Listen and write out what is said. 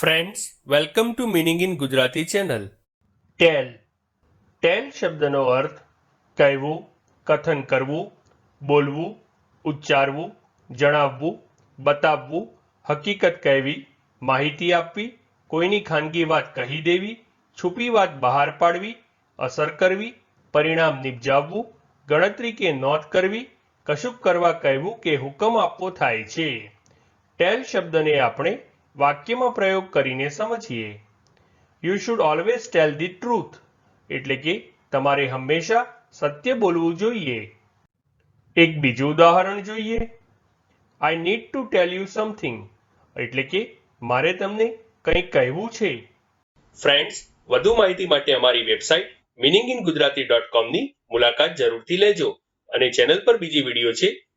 Friends welcome to meaning in Gujarati channel tell tell શબ્દનો અર્થ કહેવું, કથન કરવું, બોલવું, ઉચ્ચારવું, જણાવવું, બતાવવું, હકીકત કહેવી, માહિતી આપવી, કોઈની ખાનગી વાત કહી દેવી, છુપી વાત બહાર પાડવી, અસર કરવી, પરિણામ નિપજાવવું, ગણતરી કે નોંધ કરવી, કશુંક કરવા કહેવું કે હુકમ આપવો થાય છે. ટેલ શબ્દને આપણે વાક્યમાં પ્રયોગ કરીને સમજીએ. You should always tell the truth એટલે કે તમારે હંમેશા સત્ય બોલવું જોઈએ. એક બીજું ઉદાહરણ જોઈએ. I need to tell you something એટલે કે મારે તમને કંઈક કહેવું છે. ફ્રેન્ડ્સ વધુ માહિતી માટે અમારી website meaning in Gujarati dot કોમની મુલાકાત જરૂરથી લેજો અને ચેનલ પર બીજી વીડિયો છે